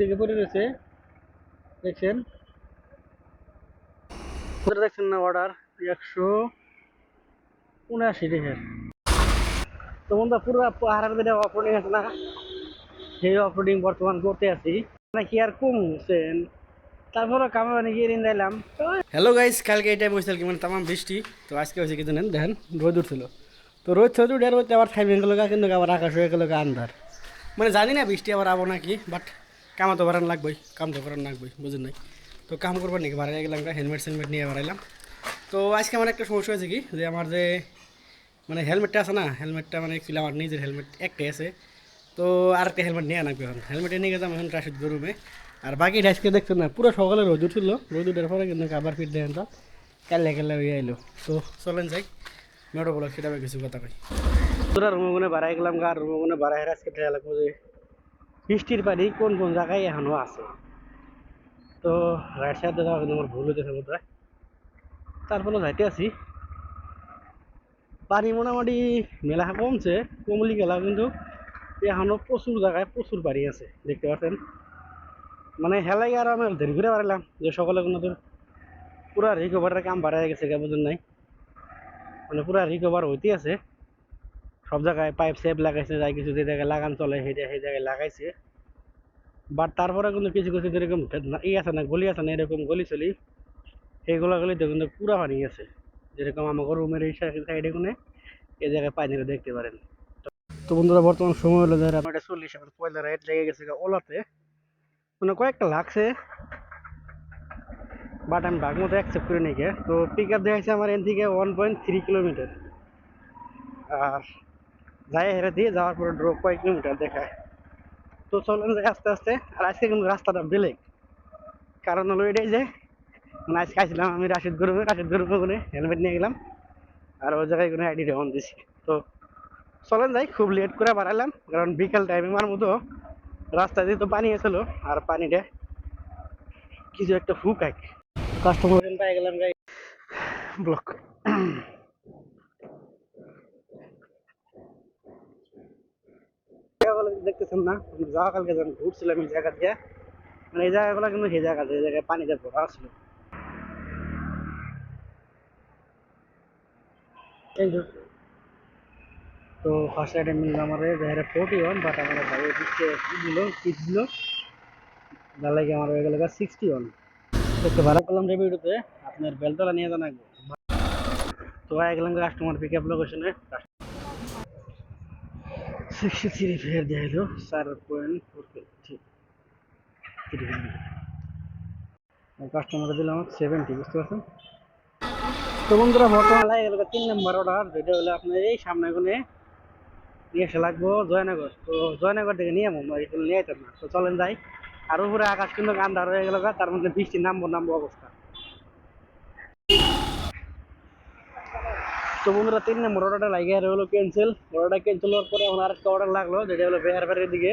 দিকে পড়ে রয়েছে। দেখছেন? দেখছেন না অর্ডার একশো উনআশি রেখের তো বন্ধুরা পুরো পাহাড়ের দিকে অফরোডিং আছে না? সেই অফরোডিং বর্তমান করতে আছি। মানে কি আর কমছেন তারপরে কামে মানে গিয়ে ঋণ দিলাম। হ্যালো গাইস কালকে এই টাইম হয়েছিল কি মানে তামাম বৃষ্টি। তো আজকে হয়েছে কি জানেন? দেখেন, রোদ উঠছিল। তো রোদ ছিল উঠে, রোদ আবার থাইমে গেল, কিন্তু আবার আকাশ হয়ে গেল আন্ধার। মানে জানি না বৃষ্টি আবার আবো নাকি বাট কামা তো বাড়ান লাগবেই, কাম তো করার লাগবেই, বুঝুন নাই। তো কাম করবার নাকি বাড়াই গেলাম হেলমেট সেলমেট নিয়ে বাড়াইলাম তো আজকে আমার একটা সমস্যা হয়েছে কি, যে আমার যে মানে হেলমেটটা আছে না, হেলমেটটা মানে অ্যাকচুয়ালি আমার নিজের হেলমেট একটাই আছে। তো আরেকটা হেলমেট নিয়ে আনাবি এখন। হেলমেটে নিয়ে গেলাম এখন ট্রাফিক রুমে আর বাকি ডাইসকে দেখছ না, পুরো সকালে রোদ উঠছিল রোদ উঠার পরে কিন্তু আবার ফিট দেখেন তো কালে কালে হয়ে এলো তো চলেন যাই, মেয়েটা বলো সেটা কিছু কথা কই। তোরা রুমগুনে বাড়াই গেলাম গা রুমগুনে বাড়াই আজকে দেখা লাগবো যে বৃষ্টির পানি কোন কোন জায়গায় এখনও আছে? তো রাইট সাইডে কিন্তু আমার ভুল হইতেছে বোধ হয়। তারপরে যাইতে আছি। পানি মোটামুটি মেলা কমছে, কমলি গেলা, কিন্তু এখনও প্রচুর জায়গায় প্রচুর বাড়ি আছে, দেখতে পাচ্ছেন। মানে হেলাই আর আমি দেরি করে বাড়ালাম যে সকলে কোনো তো পুরা রিকভারের কাম বাড়াই গেছে বুঝুন নাই। মানে পুরা রিকভার হইতে আছে। সব জায়গায় পাইপ সেপ লাগাইছে, যাই কিছু যে জায়গায় লাগান চলে, সেই জায়গায় সেই জায়গায় লাগাইছে। বাট তারপরে কিন্তু কিছু কিছু যেরকম ই আছে না, গলি আছে না, এরকম গলি চলি সেইগুলো গলিতে কিন্তু পুরা পানি আছে। যেরকম আমাকে রুমের এই সাইডে কোনে এই জায়গায় পানিটা দেখতে পারেন। তো বন্ধুরা, বর্তমান সময় হলো ধর আমার চল্লিশ এখন পয়লা রাইট লেগে গেছে ওলাতে। মানে কয়েকটা লাগছে বাট আমি ভাগ মতো অ্যাকসেপ্ট করে নিই তো পিক আপ দেখাচ্ছে আমার এন থেকে ওয়ান পয়েন্ট থ্রি কিলোমিটার আর যাই হেরে দিয়ে যাওয়ার পরে ড্রপ কয়েক কিলোমিটার দেখায়। তো চলেন যাই আস্তে আস্তে আর আজকে কিন্তু রাস্তাটা বেলেগ। কারণ হলো এটাই যে মানে আজকে আসলাম আমি রাশিদ গরুমে রাশিদ গরুমে ওখানে হেলমেট নিয়ে গেলাম। আর ওই জায়গায় কোনো আইডি অন দিছি। তো চলেন যাই খুব লেট করে বাড়ালাম কারণ বিকাল টাইমে আমার মতো রাস্তা দিয়ে তো পানি এসেছিল আর পানিটা কিছু একটা ফুক এক কাস্টমার পাই গেলাম ব্লক জায়গাগুলো দেখতেছেন না যাওয়া কালকে যখন ঘুরছিলাম এই জায়গা দিয়ে মানে এই জায়গাগুলো কিন্তু সেই জায়গা যে জায়গায় পানিতে ভরা ছিল। এই তো ফার্স্ট রাইডে মিললাম আমার জায়গাটা ফোর্টি ওয়ান বাট আমার ভাই দিচ্ছে দিল কিট দিল? যার লাগে আমার হয়ে গেল সিক্সটি ওয়ান একটু ভাড়া করলাম রেভিউতে আপনার বেলতলা নিয়ে আগে। তো আয় গেলাম কাস্টমার পিক আপ লোকেশনে সিক্সটি থ্রি ফেয়ার দেওয়া হলো চার পয়েন্ট ফোর ঠিক। কাস্টমারে দিলাম সেভেন্টি বুঝতে পারছেন? তো বন্ধুরা, বর্তমান লাগে গেল তিন নম্বর অর্ডার যেটা হলো আপনার এই সামনে কোনে নিয়ে এসে লাগবো জয়নগর। তো জয়নগর থেকে নিয়ে হয় এগুলো নিয়ে যেতাম না। তো চলেন যাই। আর উপরে আকাশ কিন্তু আন্ধার হয়ে গেল তার মধ্যে বৃষ্টি নামবো নামবো অবস্থা। তো বন্ধুরা, তিন নম্বর অর্ডারটা লাগে আর হলো ক্যান্সেল অর্ডারটা ক্যান্সেল হওয়ার পরে আমার আরেকটা অর্ডার লাগল, যেটা হলো বেহার বাড়ির দিকে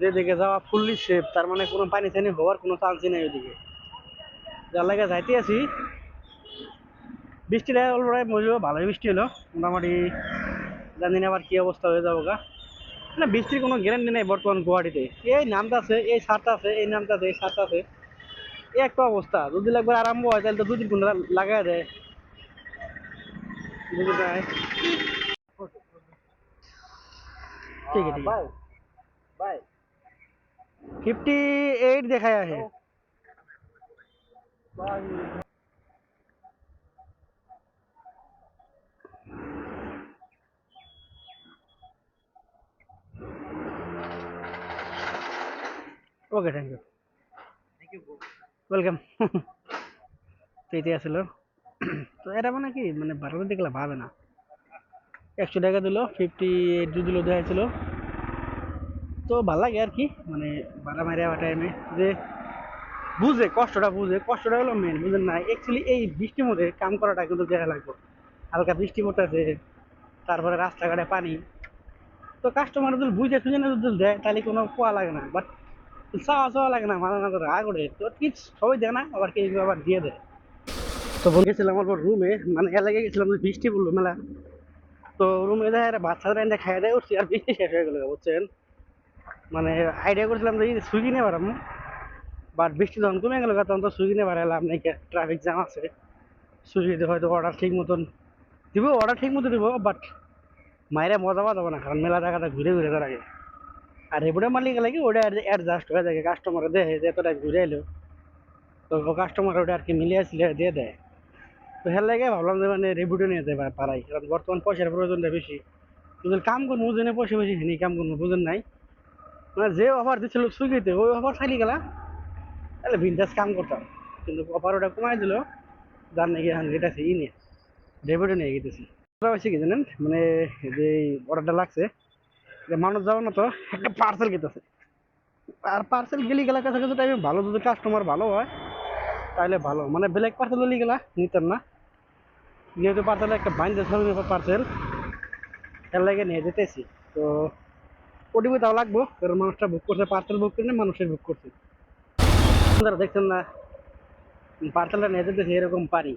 যেদিকে যাওয়া ফুললি সেফ তার মানে কোনো পানি টানি হওয়ার কোনো চান্সই নেই ওইদিকে। যার লাগে যাইতে আছি। বৃষ্টিটা অলরেডি বুঝব ভালোই বৃষ্টি হলো। মোটামুটি জানি না আবার কি অবস্থা হয়ে যাব গা। না, বৃষ্টির কোনো গ্যারান্টি নেই বর্তমান গুয়াহাটিতে। এই নামটা আছে, এই সারটা আছে, এই নামটা আছে, এই সারটা আছে। এই একটা অবস্থা, যদি লাগবে আরম্ভ হয়, তাহলে তো দু তিন ঘণ্টা লাগাই দেয়। বুঝতে পারে ठीक है ठीक है बाय फिफ्टी एट दिखाया है ওকে থ্যাংক ইউ ওয়েলকাম তো এটাই আসলো তো এটা মানে কি মানে ভাড়া দেখলে ভাবে না। একশো টাকা দিল ফিফটি এইট দিল, দেখাইছিল। তো ভালো লাগে আর কি মানে ভাড়া মারিয়া টাইমে যে বুঝে, কষ্টটা বুঝে, কষ্টটা হলো মেন বুঝেন না অ্যাকচুয়ালি এই বৃষ্টির মধ্যে কাম করাটা কিন্তু দেখা লাগবে। হালকা বৃষ্টি পড়তেছে, তারপরে রাস্তাঘাটে পানি। তো কাস্টমার যদি বুঝে সুঝে না যদি দেয়, তাহলে কোনো পোয়া লাগে না। বাট চাওয়া চাওয়া লাগে না রাগ ওঠে তো কি সবাই দেয় না, আবার কেউ আবার দিয়ে দেয়। তো বল গেছিলাম আমার রুমে মানে এলাকায় গেছিলাম বৃষ্টি পড়ল মেলা। তো রুমে দেয় বাচ্চাদের এনে খাইয়ে দেয়, উঠছি আর বৃষ্টি শেষ হয়ে গেলো, বুঝছেন? মানে আইডিয়া করছিলাম যে সুইগি নিয়ে পারাম বাট বৃষ্টি যখন কমে গেল তখন তো সুইগি নিয়ে পারালাম নাকি ট্রাফিক জ্যাম আছে। সুইগিতে হয়তো অর্ডার ঠিক মতন দিব অর্ডার ঠিক মতো দিব বাট মায়েরা মজা পাওয়া না, কারণ মেলা জায়গাটা ঘুরে ঘুরে তার আগে আর এবারে মালিক লাগে, ওটা অ্যাডজাস্ট হয়ে যায় কাস্টমার দেয়, যে এতটা ঘুরে এলো। তো কাস্টমার ওটা আর কি মিলিয়ে দিয়ে দেয়। তো হের লাগে ভাবলাম যে মানে রেপুটে নিয়ে যেতে পারাই কারণ বর্তমান পয়সার প্রয়োজনটা বেশি। যদি কাম করব বুঝে পয়সা বেশি হেনি কাম করব বুঝেন নাই। মানে যে অফার দিচ্ছিল সুইগিতে, ওই অফার খালি গেলা। তাহলে ভিন্টাস কাম করতাম, কিন্তু অফার ওটা কমাই দিল। যার নাকি এখন গেটেছে ই নিয়ে। ডেবিটে নিয়ে গেতেছি। হয়েছে কি জানেন? মানে যে অর্ডারটা লাগছে যে মানুষ যাব না তো একটা পার্সেল গেতেছে। আর পার্সেল গেলি গেলা কাছে কাছে টাইমে ভালো যদি কাস্টমার ভালো হয়, তাহলে ভালো। মানে ব্ল্যাক পার্সেল গেলি গেলা, নিতাম না। যেহেতু পার্সেল একটা বাইন্দে ধরনের পার্সেল এর লাগে নিয়ে যেতেছি। তো ওটিপি তাও লাগবো, কারণ মানুষটা বুক করছে পার্সেল বুক করে মানুষের বুক করছে। আপনারা দেখছেন না পার্সেলটা নিয়ে যেতেছি, এরকম পারি।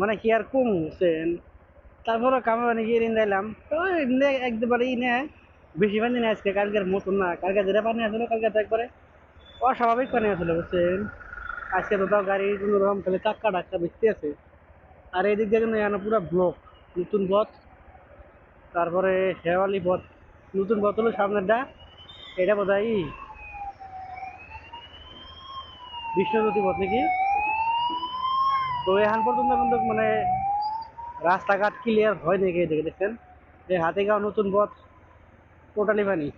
মানে কি আর কম বুঝছেন তারপরে কামে মানে গিয়ে ঋণ দিলাম। তো এমনি ই নেয়। বেশি পানি নেয় আজকে, কালকের মতন না। কালকে যেটা পানি আসলো কালকে তো একবারে? অস্বাভাবিক পানি আসলো, বুঝছেন? আজকে তো তাও গাড়ি কোনো রকম খালি চাক্কা ডাক্কা বেশি আছে আর এদিক দিয়ে কিন্তু এখানে পুরো ব্লক, নতুন পথ, তারপরে শেওয়ালি পথ, নতুন পথ হলো সামনেরটা, এটা বোধ হয় ই বিষ্ণুজ্যোতি পথ নাকি? তো এখন পর্যন্ত কিন্তু মানে রাস্তাঘাট ক্লিয়ার হয় নাকি দেখে দেখছেন? এই হাতিগাঁও নতুন পথ টোটালি পানি।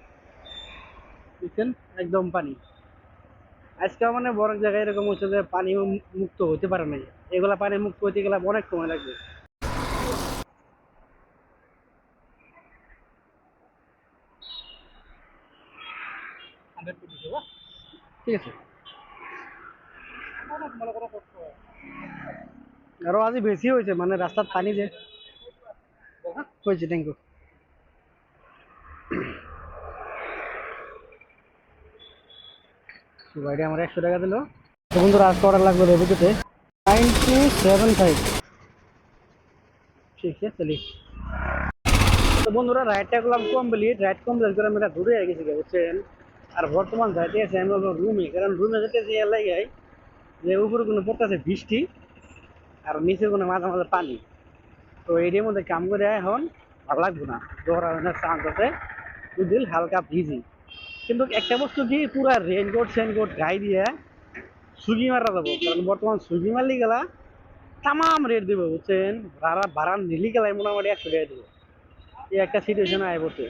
বুঝছেন একদম পানি। আজকে মানে বড় জায়গায় এরকম হচ্ছে যে পানি মুক্ত হতে পারে নাই। এগুলা পানি মুক্ত হতে গেলে অনেক সময় লাগবে। ঠিক আছে। আরও আজি বেশি হয়েছে মানে রাস্তার পানি যে হয়েছে থ্যাংক ইউ গাড়ি আমার একশো টাকা দিল। তো বন্ধুরা আজকে অর্ডার লাগবে রেবিটিতে নাইন টু সেভেন ফাইভ। ঠিক আছে চলি তো বন্ধুরা রাইডটা করলাম কমপ্লিট রাইড কমপ্লিট করে আমরা হয়ে গেছি বুঝছেন? আর বর্তমান যাইতে আছে আমি বলব রুমে কারণ রুমে যেতেছি এর লাগে যে উপরে কোনো পড়তেছে বৃষ্টি আর নিচে কোনো মাঝে মাঝে পানি। তো এটির মধ্যে কাম করে এখন ভালো লাগবে না। দৌড়া চান্স আছে দুদিন হালকা ভিজি। কিন্তু একটা বস্তু কি, পুরা রেনকোট সেনকোট গাই দিয়ে সুগি মারা যাব কারণ বর্তমান সুগি মারলি গেলা তামাম রেট দিব, বুঝছেন? ভাড়া ভাড়া নিলি গেলাই মোটামুটি একশো টাকা দিব। এই একটা সিচুয়েশন আয় বসে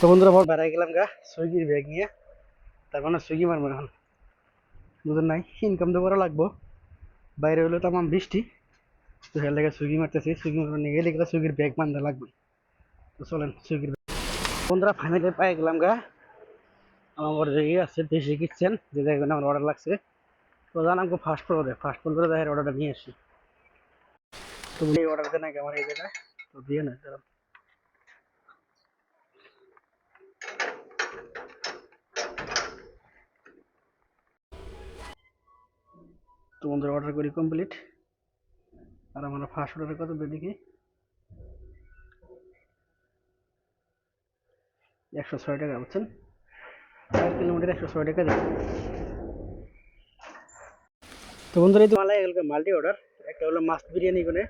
তো বল বেড়াই গেলাম গা সুইগির ব্যাগ নিয়ে। তার মানে সুইগি মারবো এখন। বুঝলেন নাই? ইনকাম তো করা লাগবো। বাইরে হলো তামাম বৃষ্টি। তো হের লেগে সুইগি মারতেছি। সুইগি মারতে গেলে গেলে সুইগির ব্যাগ মানতে লাগবে। তো চলেন সুইগির বন্ধুরা ফাইনালি পাই গেলাম গা। আমার জায়গায় আছে, দেশি কিচ্ছেন, যে জায়গায় আমার অর্ডার লাগছে। তো জান আমাকে ফাস্ট ফ্লোরে ফাস্ট ফ্লোরে দেখে অর্ডারটা নিয়ে আসি। তো এই অর্ডার দেন আগে আমার এই জায়গায়, তো দিয়ে না দাঁড়াও। তো বন্ধুরা অর্ডার করি কমপ্লিট আর আমার ফার্স্ট অর্ডার কত দেখি একশো ছয় টাকা, বুঝছেন? চার কিলোমিটার একশো ছয় টাকা দেবে তো বন্ধুরা, এই তো মালাই এগুলো মাল্টি অর্ডার। একটা হলো মাস্ট বিরিয়ানি করে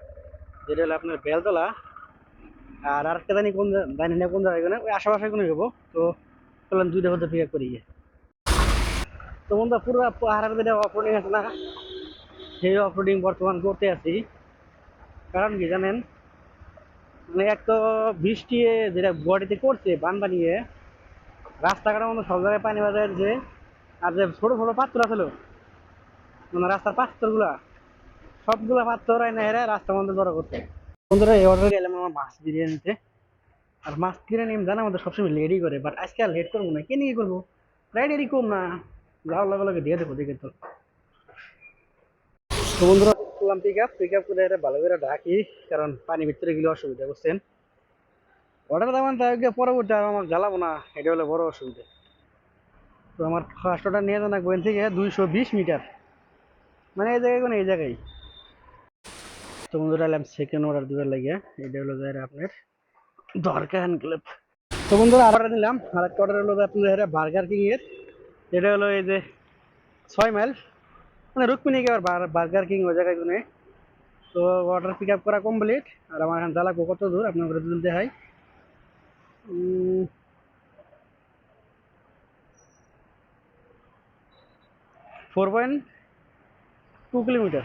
যেটা হলো আপনার বেলতলা। আর আরেকটা জানি কোন জানি না কোন জায়গায় কোনো ওই আশেপাশে কোনো হব তো চলেন দুইটা হতে পিক আপ করি গিয়ে। তো বন্ধুরা, পুরো পাহাড়ের যেটা অফরোডিং আছে না? সেই অফরোডিং বর্তমান করতে আছি। কারণ কি জানেন? মানে এক তো বৃষ্টি যেটা বডিতে করছে, বান বানিয়ে রাস্তাঘাটের মধ্যে সব জায়গায় পানি বাজার যে, আর যে ছোটো ছোটো পাত্র ছিল মানে রাস্তার পাথরগুলা, সবগুলা এনে হেরে রাস্তার মধ্যে জড়ো করছে। বন্ধুরা, এই অর্ডার গেলাম আমার মাছ বিরিয়ানিতে আর মাছ বিরিয়ানি আমি জানা আমাদের সবসময় লেটই করে বাট আজকে আর লেট করব না, কে নিয়ে করব? রাইড এরই কম না, যাওয়ার লগে লগে দিয়ে দেবো, দেখে তো তো বন্ধুরা করলাম পিক আপ পিক আপ করে ভালো করে ঢাকি, কারণ পানি ভিতরে গেলে অসুবিধা, বুঝছেন? অর্ডার দেওয়ান তাই পরবর্তী আর আমার জ্বালাবো না, এটা হলো বড় অসুবিধা। তো আমার ফার্স্ট অর্ডার নিয়ে যান গোয়েন থেকে দুইশো বিশ মিটার। মানে এই জায়গায় কোনো এই জায়গায়। তো বন্ধুরা, এলাম সেকেন্ড অর্ডার দিবার লাগিয়া এটা হলো যায় আপনার দরকার হ্যান্ড ক্লিপ তো বন্ধুরা আবার নিলাম আর একটা অর্ডার হলো আপনাদের বার্গার কিং এর, এটা হলো এই যে ছয় মাইল মানে আবার বার্গার কিং ওই জায়গায় গুনে তো অর্ডার পিক আপ করা কমপ্লিট আর আমার এখানে জ্বালা কত দূর আপনার তুলতে হয় ফোর পয়েন্ট টু কিলোমিটার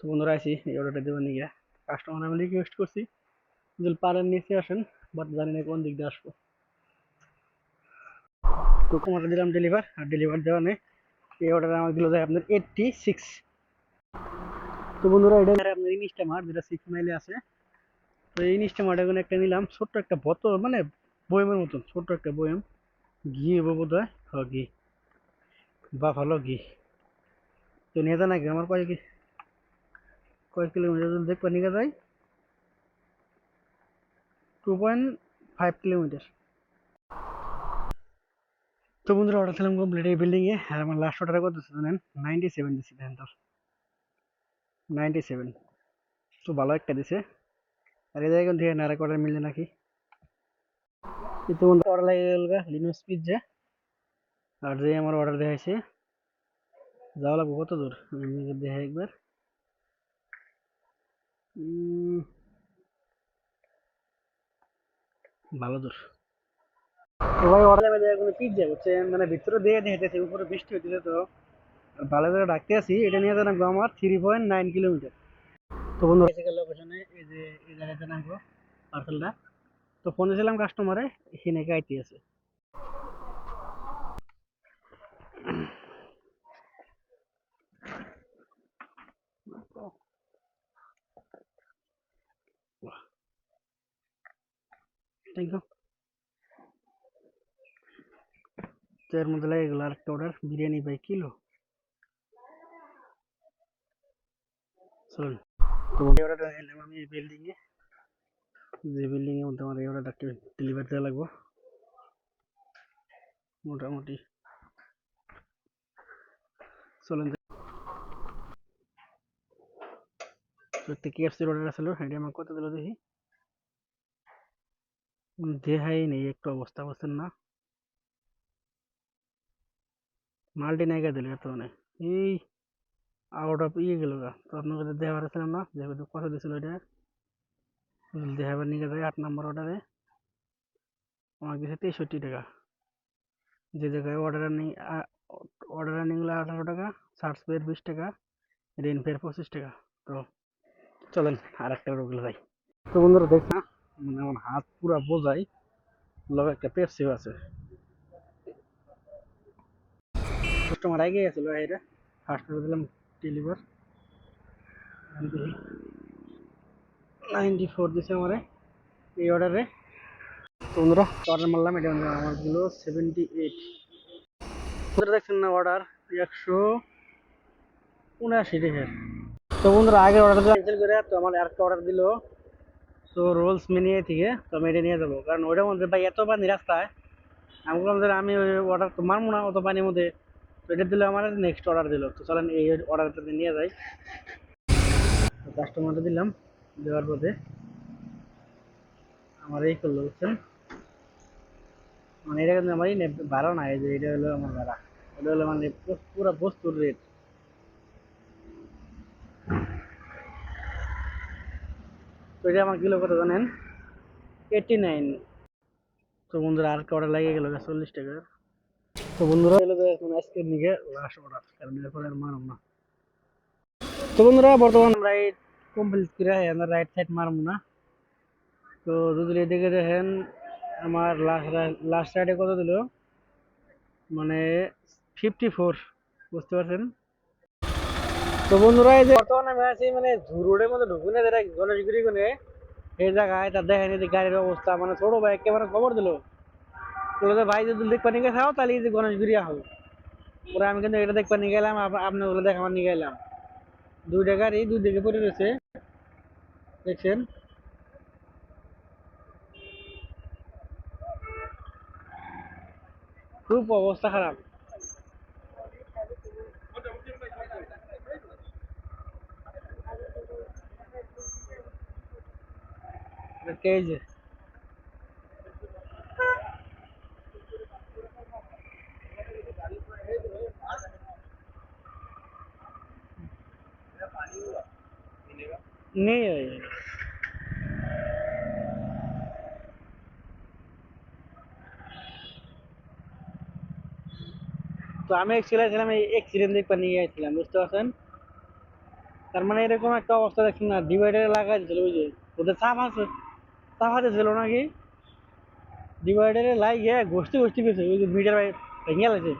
তো বন্ধুরা আছি এই অর্ডারটা দেবেন নিয়ে কাস্টমার আমি রিকোয়েস্ট করছি, যদি পারেন নিচে আসেন বাট জানি না কোন দিক দিয়ে আসব। তো তোমাকে দিলাম ডেলিভার আর ডেলিভার দেওয়া নেই। এই অর্ডার আমার দিল যায় আপনার এইটটি সিক্স তো বন্ধুরা, এটা আপনার ইনিশটা মার, যেটা সিক্স মাইলে আছে। তো এই ইনিশটা মার এখন একটা নিলাম, ছোট্ট একটা বোতল মানে বয়মের মতন, ছোট্ট একটা বয়ম ঘি হব বোধ হয় হ ঘি। বা ভালো ঘি। তো নিয়ে যা নাকি, আমার কয় কি, কয় কিলোমিটার যদি দেখবা, নিয়ে যায় টু পয়েন্ট ফাইভ কিলোমিটার। তো বন্ধুরা অর্ডার ছিলাম কমপ্লিট এই বিল্ডিংয়ে আর আমার লাস্ট অর্ডার কত জানেন? নাইনটি সেভেন দিচ্ছি দেখেন তো নাইনটি সেভেন তো ভালো একটা দিছে। আর এই জায়গায় থেকে নারে অর্ডার মিললে নাকি? কিন্তু অর্ডার লাগে গেল লিনোস পিৎজা আর যে আমার অর্ডার দেখাইছে, যাওয়া লাগবে কত দূর? দেখাই একবার। ভালো দূর। তো ভাই অর্ডার কোনো হচ্ছে মানে ভিতরে দিয়ে দেখাইতেছে উপরে বৃষ্টি হইতেছে তো। ভালো করে ডাকতে আছি এটা নিয়ে জানাব আমার থ্রি পয়েন্ট নাইন কিলোমিটার তো বন্ধু লোকেশনে এই যে, এই জায়গায় জানাব পার্সেলটা তো কাস্টমারে আছে। থ্যাংক ইউ তো এর মধ্যে লেগে গেলো আরেকটা অর্ডার বিরিয়ানি বাই কিলো চলুন। তো অর্ডারটা এলাম আমি এই বিল্ডিং এ। যে বিল্ডিং এর মধ্যে আমার এই অর্ডারটা ডেলিভারি দেওয়া লাগবে। মোটামুটি। চলুন একটা কেএফসির অর্ডার আসলো এটা আমার কত দিল দেখি। দেহাই নেই, একটু অবস্থা বুঝছেন না। মাল্টি নাইকা দিল মানে। এই আউট অফ ইয়ে গেল গা। তো আপনার কাছে দেওয়ার ছিল না যেহেতু কত দিয়েছিল এটা দেখাবার নিয়ে যায় আট নম্বর অর্ডারে আমার দিয়েছে তেষট্টি টাকা। যে জায়গায় অর্ডার রানিং অর্ডার রানিং আঠারো টাকা সার্চ পেয়ার বিশ টাকা রেন পেয়ার পঁচিশ টাকা। তো চলেন আর একটা ওগুলো যাই। তো বন্ধুরা দেখ না? মানে আমার হাত পুরা বোঝাই। লগে একটা পেপসিও আছে। কাস্টমার আগে গেছিল এটা ফার্স্ট করে দিলাম ডেলিভার নাইনটি ফোর দিছে আমারে এই অর্ডারে বন্ধুরা অর্ডার মারলাম, এটা আমারগুলো সেভেন্টি এইট বন্ধুরা, দেখছেন না অর্ডার একশো উনআশি রেখে তো বন্ধুরা, আগের অর্ডারটা ক্যান্সেল করে, তো আমার আরেকটা অর্ডার দিল। তো রোলস মেনিয়ে থেকে, তো আমি এটা নিয়ে যাব। কারণ ওইটার মধ্যে ভাই এত পানি রাস্তায়, আমি বললাম যে আমি ওই অর্ডার তো মারবো না, অত পানির মধ্যে। এটা দিলে আমার নেক্সট অর্ডার দিল। তো চলেন এই অর্ডারটা নিয়ে যাই। কাস্টমারটা দিলাম, দেওয়ার পথে আমার এই করল, বুঝছেন? মানে এটা কিন্তু আমারই নে- ভাড়া না এই যে এটা হলো আমার ভাড়া। এটা হলো মানে পুরো বস্তুর রেট তো এটা আমার কিলো কত জানেন? এইটটি নাইন তো বন্ধুরা আর অর্ডার লাগিয়ে গেল, চল্লিশ টাকা। তো বন্ধুরা এখন আজকের নিকে লাস্ট অর্ডার কারণ এরপরে আর মারব না। তো বন্ধুরা বর্তমান এই কমপ্লিট করে আমরা রাইট সাইড মারব না। তো যদি এদিকে দেখেন আমার লাস্ট লাস্ট রাইডে কত দিল? মানে ফিফটি ফোর বুঝতে পারছেন? তো বন্ধুরা এই যে বর্তমানে আমি আছি মানে রোডের মধ্যে ঢুকুনে যেটা গণেশগুড়ি কোনে এই জায়গায় তার দেখেন গাড়ির অবস্থা মানে ছোট ভাই একেবারে খবর দিল। বলে ভাই যদি দেখবার নিয়ে খাও তাহলে এই যে গণেশ বিরিয়া হবে পরে আমি কিন্তু এটা দেখবার নিয়ে গেলাম আপনার বলে দেখাবার নিয়ে গেলাম দুইটা গাড়ি দুই দিকে পড়ে রয়েছে দেখছেন খুব অবস্থা খারাপ কেজি নেই হয়ে যাবে তো আমি ছিলাম, এই অ্যাক্সিডেন্ট দেখে পানি যাচ্ছিলাম বুঝতে পারছেন? তার মানে এরকম একটা অবস্থা দেখছেন না ডিভাইডারে লাগা ছিল ওই যে ওদের চাপ আছে, চাপ ছিল নাকি? ডিভাইডারে লাগিয়ে গোষ্ঠী গোষ্ঠী গেছে ওই যে মিটার ভেঙে গেছে।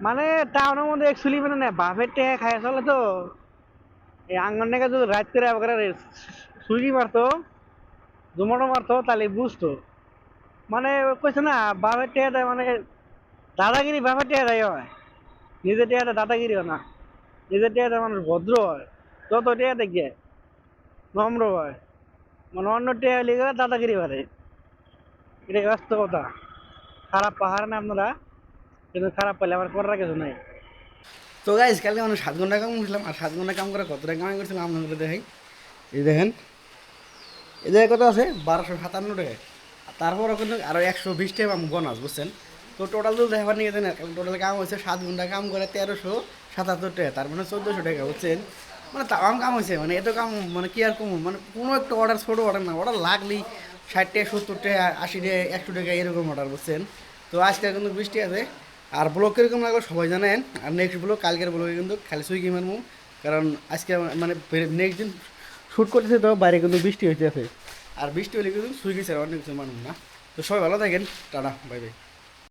মানে টাউনের মধ্যে অ্যাকচুয়ালি মানে না, বাপের টেকা খাইয়া চলে তো। এই আঙ্গন টাকা যদি রাত করে আবার সুইগি মারতো জোমাটো মারতো, তাহলে বুঝতো। মানে কইছে না, বাপের দেয় মানে দাদাগিরি বাপের দেয় হয়। নিজের টেকাটা দাদাগিরি হয় না। নিজের টেকাটা মানুষ ভদ্র হয়। যত টেকা দেখে নম্র হয়। মানে অন্য টেকা লিগে দাদাগিরি বাড়ে এটা বাস্তবতা। খারাপ পাহাড় না আপনারা? কিন্তু খারাপ পাইলে আমার করার কিছু নাই। তো গাইজ কালকে মানে সাত ঘণ্টা কাম করছিলাম, আর সাত ঘণ্টা কাম করে কত টাকা কামাই করছিলাম আপনাদের দেখাই। এই দেখেন, এই জায়গায় কত আছে? বারোশো সাতান্ন টাকা। আর তারপরও কিন্তু আরও একশো বিশ টাকা বোনাস বুঝছেন? তো টোটাল তো দেখাবার নিয়ে গেছেন টোটাল কাম হয়েছে সাত ঘণ্টা কাম করে তেরোশো সাতাত্তর টাকা, তার মানে চোদ্দোশো টাকা, বুঝছেন? মানে তাম কাম হয়েছে মানে এত কাম মানে কি আর কম? মানে কোনো একটা অর্ডার ছোটো অর্ডার না অর্ডার লাগলেই ষাট টাকা, সত্তর টাকা, আশি টাকা, একশো টাকা এরকম অর্ডার বুঝছেন? তো আজকে কিন্তু বৃষ্টি আছে আর ব্লগ কীরকম লাগল সবাই জানেন। আর নেক্সট ব্লগ, কালকের ব্লগে কিন্তু খালি সুইগি মানবো কারণ আজকে মানে নেক্সট দিন শ্যুট করতেছে তো, বাইরে কিন্তু বৃষ্টি হইতে আছে আর বৃষ্টি হলে কিন্তু সুইগি ছাড়া অনেক কিছু মানুষ না। তো সবাই ভালো থাকেন। Tata bye bye